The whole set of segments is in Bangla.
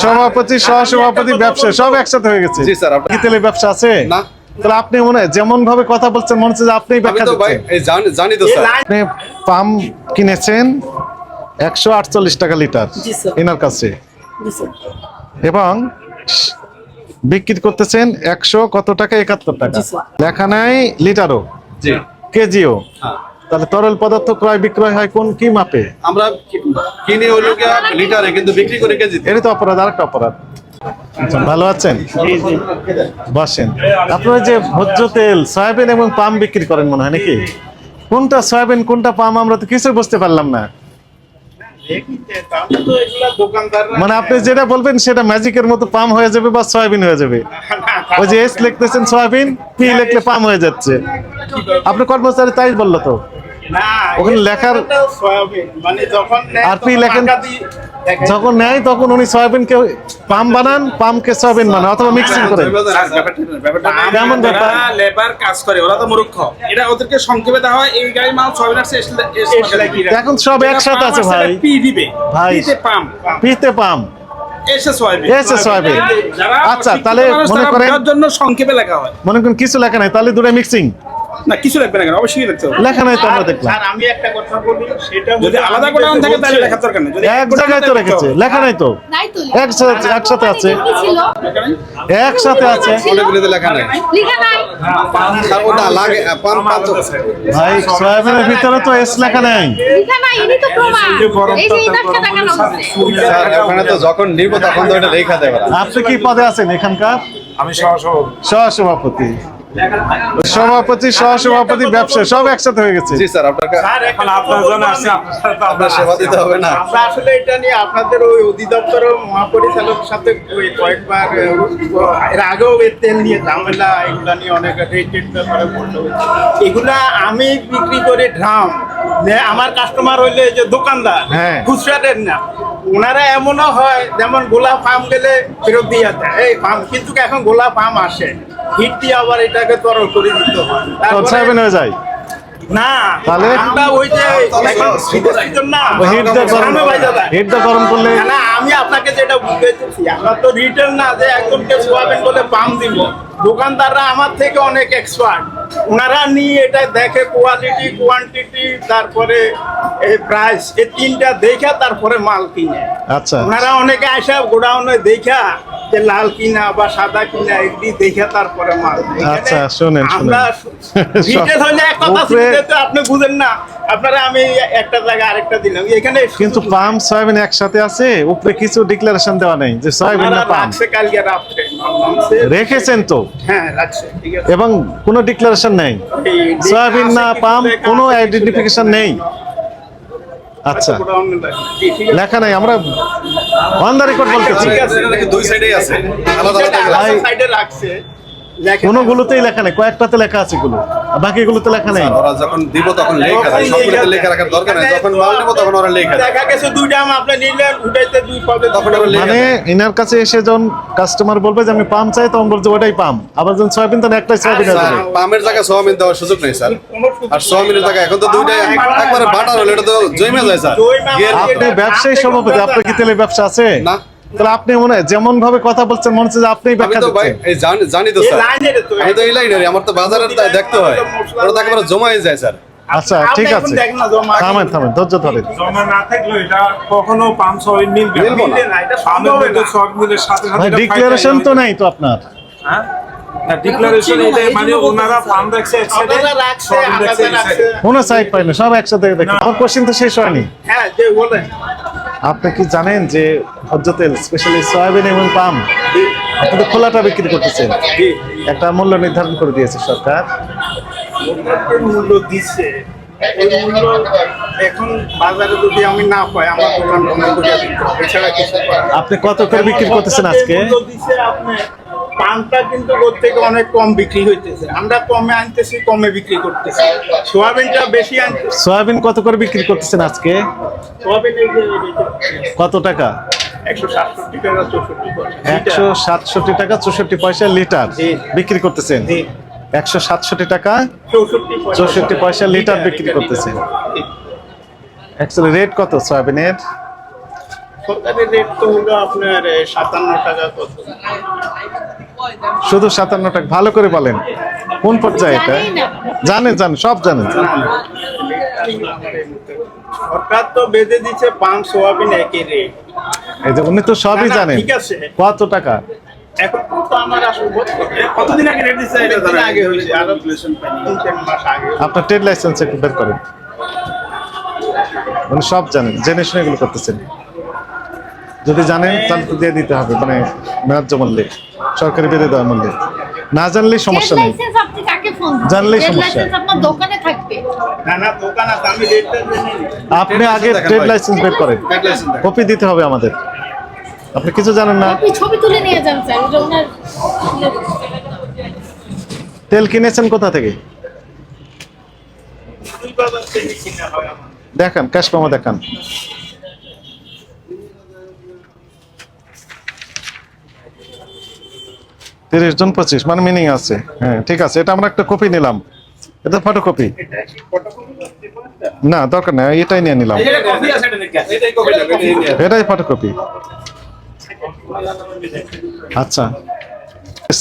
সভাপতি সহসভাপতি ব্যবসা সব একসাথে হয়ে গেছে। জি স্যার, আপনার- কি তেলের ব্যবসা আছে? না। তাহলে আপনি মনে হয় যেমন ভাবে কথা বলছেন মনে হচ্ছে যে আপনি ব্যাখ্যা তো ভাই দিচ্ছেন। জানি তো স্যার। আপনি পাম কিনেছেন একশো আটচল্লিশ টাকা লিটার এনার কাছে। এবং বিক্রি করতেছেন একশো কত টাকা? একাত্তর টাকা। জি, লেখা নাই লিটারও। জি। কেজিও। হ্যাঁ। তাহলে তরল পদার্থ ক্রয় বিক্রয় হয় কোন কি মাপে? আমরা কিনে হলো লিটারে কিন্তু বিক্রি করে কেজি এটা তো অপরাধ আরেকটা অপরাধ। আচ্ছা, ভালো আছেন? বসেন। আপনারা যে ভোজ্য তেল সয়াবিন এবং পাম বিক্রি করেন মনে হয় নাকি? কোনটা সয়াবিন কোনটা পাম আমরা তো কিছু বুঝতে পারলাম না। মানে আপনি যেটা বলবেন সেটা ম্যাজিকের মতো পাম হয়ে যাবে বা সয়াবিন হয়ে যাবে। ওই যে এস লিখতেছেন সয়াবিন পি লিখলে পাম হয়ে যাচ্ছে। আপনি কর্মচারী তাই বলল তো। ওখানে লেখার- মানে যখন নেয় আর পি তখন লেখেন-। যখন নেয় তখন উনি সয়াবিনকে পাম বানান পামকে সয়াবিন বানান অথবা মিক্সিং করেন। কেমন ব্যাপার? লেবার কাজ করে ওরা তো মূর্খ। এটা ওদেরকে সংক্ষেপে দেওয়া হয় এই গাড়ি মাল ছয় আসছে এখন সব একসাথে আছে ভাই। পি দিবে। ভাই। পিতে পাম। পিতে পাম। সয়াবিন। সয়াবিন। আচ্ছা, তাহলে মনে করেন- জন্য সংক্ষেপে লেখা হয়। মনে করেন কিছু লেখা নাই তাহলে দুটো মিক্সিং না কিছু লাগবে না কেন? অবশ্যই হবে। লেখা নাই তো আমরা দেখলাম। স্যার আমি একটা কথা বলি সেটা যদি আলাদা থাকে তাহলে লেখার দরকার নেই। যদি এক জায়গায় তো রেখেছে। লেখা নাই তো? নাই তো একসাথে একসাথে আছে? একসাথে আছে? অনেকগুলিতে লেখা নাই। লিখা নাই। আর ওটা লাগে পাম পাঁচ ভাই সয়াবিনের ভিতরে তো এস লেখা নাই। লিখা নাই ইনি তো প্রমাণ। এই যে এই নকশা দেখানো স্যার ওখানে তো যখন নিব তখন তো এটা লেখা দেবে আপনি কি পদে আছেন এখানকার? আমি সহসভাপতি। সহসভাপতি। সভাপতি সহসভাপতি ব্যবসা সব একসাথে হয়ে গেছে। জি স্যার আপনাকে স্যার এখন আপনার জন্য আসছে আপনার সাথে তো আপনার সেবা দিতে হবে না। আমরা আসলে এটা নিয়ে আপনাদের ওই অধিদপ্তর মহাপরিচালকের সাথে ওই কয়েকবার আহ, এর আগেও তেল নিয়ে ঝামেলা এগুলা নিয়ে অনেক রেটেড ব্যাপারে বলতে হয়েছে। এগুলা আমি বিক্রি করে ড্রাম। আমার কাস্টমার হইলে যে দোকানদার হ্যাঁ। খুচরাটের না। ওনারা এমনও হয় যেমন গোলাপ ফার্ম গেলে ফেরত দিয়ে দেয়। এই ফার্ম কিন্তু এখন গোলাপ ফার্ম আসে। হিট দিয়ে আবার এটাকে তরল করে দিতে হয় হয়ে যায়। না তাহলে? আমরা ওই যে এখন শীতের না হিট দিয়ে গরম সামনে বাইজা দেয়। হিট দিয়ে গরম করলে না, না আমি আপনাকে যেটা বুঝতেছি আমরা তো রিটেল না যে একজনকে সোয়াবিন বলে পাম দিব। দোকানদাররা আমার থেকে অনেক এক্সপার্ট ওনারা নিয়ে এটা দেখে কোয়ালিটি কোয়ান্টিটি তারপরে এই প্রাইস এই তিনটা দেখা তারপরে মাল কিনে। আচ্ছা। ওনারা অনেকে আসা গোডাউনে দেখা যে লাল কিনা বা সাদা কিনা এগুলি দেখা তারপরে মাল। আচ্ছা, শোনেন, আমরা শোনেন। হলে এক কথা শুনতে তো আপনি বুঝেন না। আপনারা আমি একটা জায়গায় আরেকটা দিলাম। এখানে কিন্তু পাম সয়াবিন একসাথে আছে উপরে কিছু ডিক্লারেশন দেওয়া নেই যে সয়াবিন না পাম। রাখছে কালকে নামছে। রেখেছেন তো? হ্যাঁ রাখছে ঠিক আছে। এবং কোনো ডিক্লারেশন নেই। সয়াবিন না পাম কোনো আইডেন্টিফিকেশন নেই। আচ্ছা। লেখা। নাই আমরা অন দা রেকর্ড বলতেছি ঠিক আছে। এটা দুই সাইডেই আছে। আলাদা আলাদা সাইডে রাখছে লেখা কোনো গুলোতেই লেখা নেই কয়েকটাতে লেখা আছে গুলো বাকিগুলোতে লেখা নেই। ওরা যখন দিব তখন লেখা সবগুলোতে লেখা রাখার দরকার নেই। যখন মাল নেব তখন ওরা লেখা দেখা গেছে দুইটা আম আপনি নিলেন উঠাইতে দুই পদে তখন লেখা মানে কাছে এসে যখন কাস্টমার বলবে যে আমি পাম চাই তখন বলছে ওটাই পাম। আবার যখন সয়াবিন তখন একটাই সয়াবিন পামের জায়গায় সোয়াবিন দেওয়ার সুযোগ নেই স্যার। আর সোয়াবিনের জায়গায় এখন তো দুইটাই একবারে বাটার হলো এটা তো জমে যায় স্যার। আপনি ব্যবসায়ী সভাপতি আপনার কি তেলের ব্যবসা আছে? না। তাহলে আপনি মনে হয় যেমন ভাবে কথা বলছেন মনে হচ্ছে যে আপনিই ব্যাখ্যা দিচ্ছেন। এই জানি তো স্যার। আমি তো এই লাইনের আমার তো বাজারের দেখতে হয়। ওরা তো একেবারে জমা হয়ে যায় স্যার। আচ্ছা ঠিক আছে। দেখেন না জমা থামেন থামেন ধৈর্য ধরেন। জমা না থাকলে এটা কখনো পাম সয়াবিন মিলবে না। মিলবো না। মিলবে না, এটা সম্ভব মধ্যে না। সয়াবিনের সাথে সাথে ডিক্লারেশন তো নাই তো আপনার। হ্যাঁ? মানে সাইডে সব একসাথে দেখেন আমার কোশ্চেন তো শেষ হয়নি। হ্যাঁ যে বলেন। আপনি কি জানেন যে ভোজ্য তেল স্পেশালি সয়াবিন এবং পাম আপনি তো খোলাটা বিক্রি করতেছেন একটা মূল্য নির্ধারণ করে দিয়েছে সরকার। মূল্য দিচ্ছে এই মূল্য এখন বাজারে যদি আমি না পাই আমার দোকান বন্ধ করে এছাড়া কিছু আপনি কত করে বিক্রি করতেছেন আজকে? দিচ্ছে আপনি পানটা কিন্তু ওর থেকে অনেক কম বিক্রি হইতেছে। আমরা কমে আনতেছি কমে বিক্রি করতেছি। সোয়াবিনটা বেশি আনতেছি। সয়াবিন কত করে বিক্রি করতেছেন আজকে? সোয়াবিন কত টাকা? একশো সাতষট্টি টাকা চৌষট্টি পয়সা। লিটার। বিক্রি করতেছেন। একশো সাতষট্টি টাকা চৌষট্টি চৌষট্টি পয়সা লিটার বিক্রি করতেছেন। অ্যাকচুয়ালি রেট কত সয়াবিনের? সরকারি রেট তো হলো আপনার সাতান্ন টাকা কত? শুধু সাতান্ন টাকা ভালো করে বলেন। কোন পর্যায়ে এটা। জানেন জানেন সব জানেন সরকার তো বেঁধে দিচ্ছে পান সোয়াবিন একই রেট এই যে উনি তো সবই জানেন। কত টাকা? এখন তো আমার আসল বোধ করে কতদিন আগে রেট দিচ্ছে এটা আগে হয়েছে? আরও মাস আগে আপনার ট্রেড লাইসেন্স একটু বের করেন। উনি সব জানেন জেনে শুনে এগুলো করতেছেন। যদি জানেন তাহলে তো দিয়ে দিতে হবে মানে ন্যায্য মূল্যে সরকারি বেঁধে দেওয়ার মূল্যে। না জানলেই সমস্যা নেই। লাইসেন্স আপনি জানলেই সমস্যা। আপনি আগে দেখেন ট্রেড লাইসেন্স বের করেন। কপি দিতে হবে আমাদের। আপনি কিছু জানেন না? ছবি তুলে নিয়ে যান স্যার তেল কিনেছেন কোথা থেকে? হয়। দেখান ক্যাশ দেখান। তিরিশ জন পঁচিশ মানে মিনিং আছে। হ্যাঁ ঠিক আছে এটা আমরা একটা কপি নিলাম। এটা ফটোকপি না দরকার নেই এটাই নিয়ে নিলাম। এটাই ফটোকপি আচ্ছা।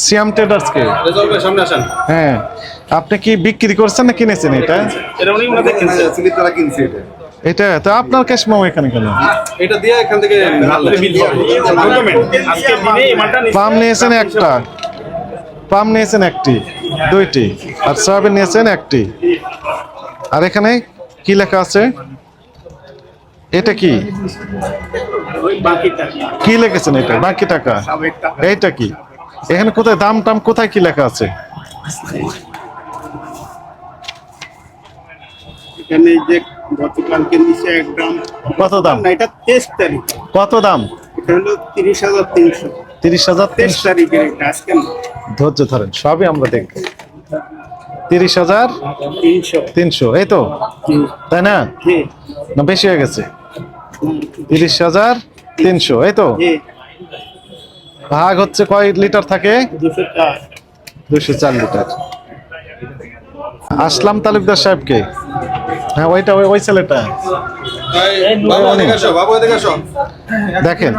সিয়াম ট্রেডার্স কে? রেজাল্ট ভাই সামনে আসেন। হ্যাঁ আপনি কি বিক্রি করছেন না কিনেছেন এটা? এটা উনি ওনাদের কিনছে। সিলিপ তারা কিনছে এটা। এটা তো আপনার ক্যাশ মেমো এখানে কেন? এটা দিয়ে এখান থেকে। পাম নিয়েছেন একটা। পাম নিয়েছেন একটি দুইটি আর সয়াবিন নিয়েছেন একটি। আর এখানে কি লেখা আছে? এটা কি? কি লিখেছেন এটা? বাকি টাকা। এইটা কি? এখানে কোথায় দাম টাম কোথায় কি লেখা আছে? এখানে যে গতকালকে নিচে এক গ্রাম কত দাম? এটা তেইশ তারিখ। কত দাম? এটা হলো তিরিশ হাজার তিনশো। তিরিশ হাজার ধৈর্য ধরেন সবই আমরা দেখব। তিরিশ হাজার তিনশো। এই তো? তাই না? না বেশি হয়ে গেছে। তিরিশ হাজার তিনশো এই তো? ভাগ হচ্ছে কয় লিটার থাকে? দুশো চার। লিটার। আসলাম তালুকদার সাহেবকে। হ্যাঁ ওইটা ওই ওই ছেলেটা। দেখেন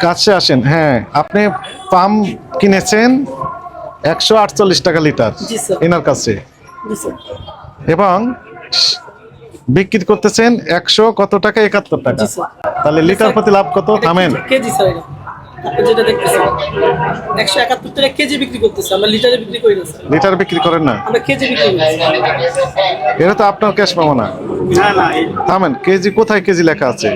কাছে আসেন হ্যাঁ। আপনি পাম কিনেছেন একশো আটচল্লিশ টাকা লিটার এনার কাছে। এবং বিক্রি করতেছেন একশো কত টাকা একাত্তর টাকা। তাহলে লিটার প্রতি লাভ কত? থামেন। কেজি স্যার আপনি যেটা দেখতেছেন একশো একাত্তর টাকা কেজি বিক্রি করতেছে আমরা লিটারে বিক্রি করি না লিটার বিক্রি করেন না? আমরা কেজি বিক্রি করি এটা তো আপনার ক্যাশ পাবো না। না না থামেন কেজি কোথায় কেজি লেখা আছে?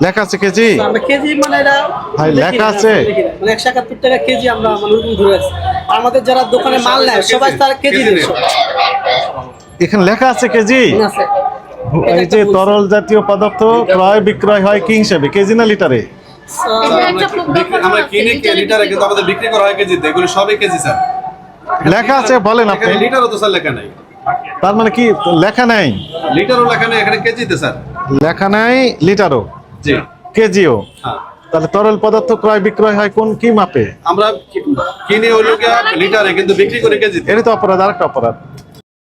লেখা আছে কেজি? কেজি মানে এটা ভাই, লেখা আছে? মানে একশো একাত্তর টাকা কেজি আমরা মানে ধরে আছি। আমাদের যারা দোকানে মাল নেয় সবাই তারা কেজি এখানে লেখা আছে কেজি? এই যে তরল জাতীয় পদার্থ ক্রয় বিক্রয় হয় কি হিসেবে? কেজি না লিটারে? আমরা বিক্রি- কিনে লিটারে কিন্তু আমাদের বিক্রি করা হয় কেজিতে। এগুলো সবই কেজি স্যার। লেখা আছে বলেন আপনি। লিটারও তো স্যার লেখা নাই। তার মানে কি লেখা নাই? লিটারও লেখা নেই এখানে কেজিতে স্যার। লেখা নাই লিটারও। কেজিও? হ্যাঁ। তাহলে তরল পদার্থ ক্রয় বিক্রয় হয় কোন কি মাপে? আমরা কিনে হলো লিটারে কিন্তু বিক্রি করে কেজি এটা তো অপরাধ আরেকটা অপরাধ।